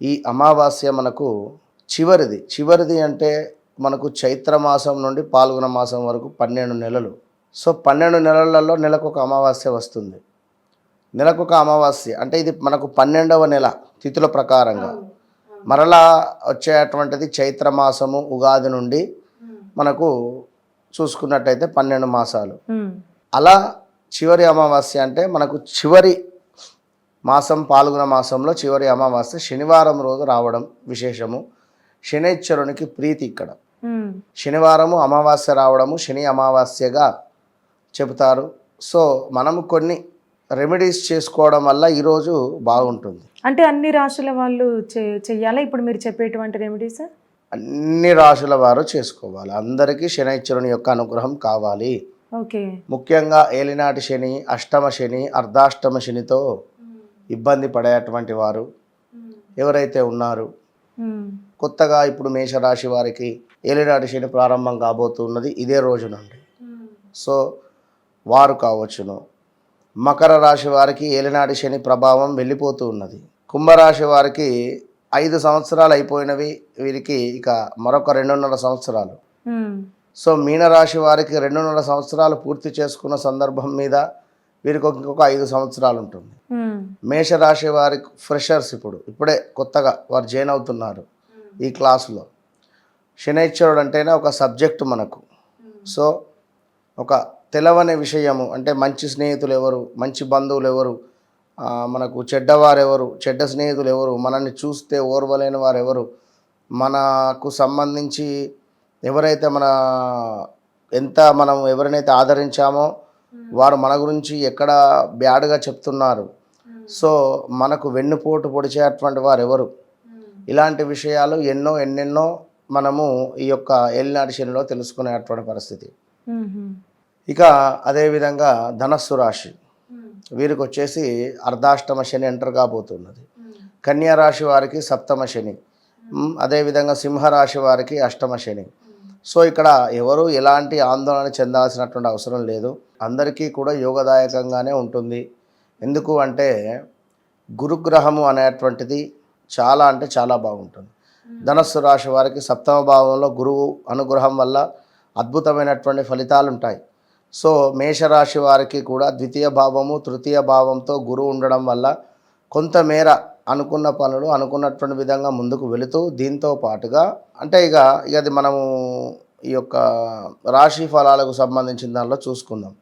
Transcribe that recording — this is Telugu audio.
ఈ అమావాస్య మనకు చివరిది. చివరిది అంటే మనకు చైత్ర మాసం నుండి పాల్గొన మాసం వరకు పన్నెండు నెలలు. సో పన్నెండు నెలలలో నెలకు ఒక అమావాస్య వస్తుంది. నెలకు ఒక అమావాస్య. అంటే ఇది మనకు పన్నెండవ నెల తిథుల ప్రకారంగా. మరలా వచ్చేటువంటిది చైత్ర మాసము ఉగాది నుండి మనకు చూసుకున్నట్టయితే పన్నెండు మాసాలు. అలా చివరి అమావాస్య అంటే మనకు చివరి మాసం పాల్గొన మాసంలో చివరి అమావాస్య శనివారం రోజు రావడం విశేషము. శనేశ్వరునికి ప్రీతి ఇక్కడ. శనివారము అమావాస్య రావడము శని అమావాస్యగా చెబుతారు. సో మనము కొన్ని రెమెడీస్ చేసుకోవడం వల్ల ఈరోజు బాగుంటుంది. అంటే అన్ని రాశుల వాళ్ళు చెయ్యాలా? ఇప్పుడు మీరు చెప్పేటువంటి రెమెడీస్ అన్ని రాశుల వారు చేసుకోవాలి. అందరికీ శనైశ్వరుని యొక్క అనుగ్రహం కావాలి. ఓకే. ముఖ్యంగా ఏలినాటి శని అష్టమ శని అర్ధాష్టమ శనితో ఇబ్బంది పడేటువంటి వారు ఎవరైతే ఉన్నారు. కొత్తగా ఇప్పుడు మేషరాశి వారికి ఏలినాటి శని ప్రారంభం కాబోతున్నది ఇదే రోజు నుండి సో వారు కావచ్చును మకర రాశి వారికి ఏలినాటి శని ప్రభావం వెళ్ళిపోతూ ఉన్నది కుంభరాశి వారికి ఐదు సంవత్సరాలు అయిపోయినవి వీరికి ఇక మరొక రెండున్నర సంవత్సరాలు. సో మీనరాశి వారికి రెండున్నర సంవత్సరాలు పూర్తి చేసుకున్న సందర్భం మీద వీరికి ఇంకొక ఐదు సంవత్సరాలు ఉంటుంది. మేషరాశి వారికి ఫ్రెషర్స్ ఇప్పుడు ఇప్పుడే కొత్తగా వారు జాయిన్ అవుతున్నారు ఈ క్లాసులో శనైశ్వరుడు అంటేనే ఒక సబ్జెక్టు మనకు. సో ఒక తెలవని విషయము అంటే మంచి స్నేహితులు ఎవరు మంచి బంధువులు ఎవరు మనకు చెడ్డవారు ఎవరు చెడ్డ స్నేహితులు ఎవరు మనల్ని చూస్తే ఓర్వలేని వారు ఎవరు మనకు సంబంధించి ఎవరైతే మన ఎంత మనం ఎవరినైతే ఆదరించామో వారు మన గురించి ఎక్కడ బ్యాడ్గా చెప్తున్నారు. సో మనకు వెన్నుపోటు పొడిచేటువంటి వారు ఎవరు ఇలాంటి విషయాలు ఎన్నో ఎన్నెన్నో మనము ఈ యొక్క ఏలినాటి శనిలో తెలుసుకునేటువంటి పరిస్థితి. ఇక అదేవిధంగా ధనస్సు రాశి. వీరికి వచ్చేసి అర్ధాష్టమ శని ఎంటర్ కాబోతున్నది. కన్యా రాశి వారికి సప్తమ శని. అదేవిధంగా సింహరాశి వారికి అష్టమ శని. సో ఇక్కడ ఎవరు ఎలాంటి ఆందోళన చెందాల్సినటువంటి అవసరం లేదు. అందరికీ కూడా యోగదాయకంగానే ఉంటుంది. ఎందుకు అంటే గురుగ్రహము అనేటువంటిది చాలా అంటే చాలా బాగుంటుంది. ధనస్సు రాశి వారికి సప్తమ భావంలో గురువు అనుగ్రహం వల్ల అద్భుతమైనటువంటి ఫలితాలు ఉంటాయి సో మేషరాశి వారికి కూడా ద్వితీయ భావము తృతీయ భావంతో గురువు ఉండడం వల్ల కొంతమేర అనుకున్న పనులు అనుకున్నటువంటి విధంగా ముందుకు వెళుతూ దీంతో పాటుగా అంటే ఇక ఇక అది మనము ఈ యొక్క రాశి ఫలాలకు సంబంధించిన దానిలో చూసుకుందాం.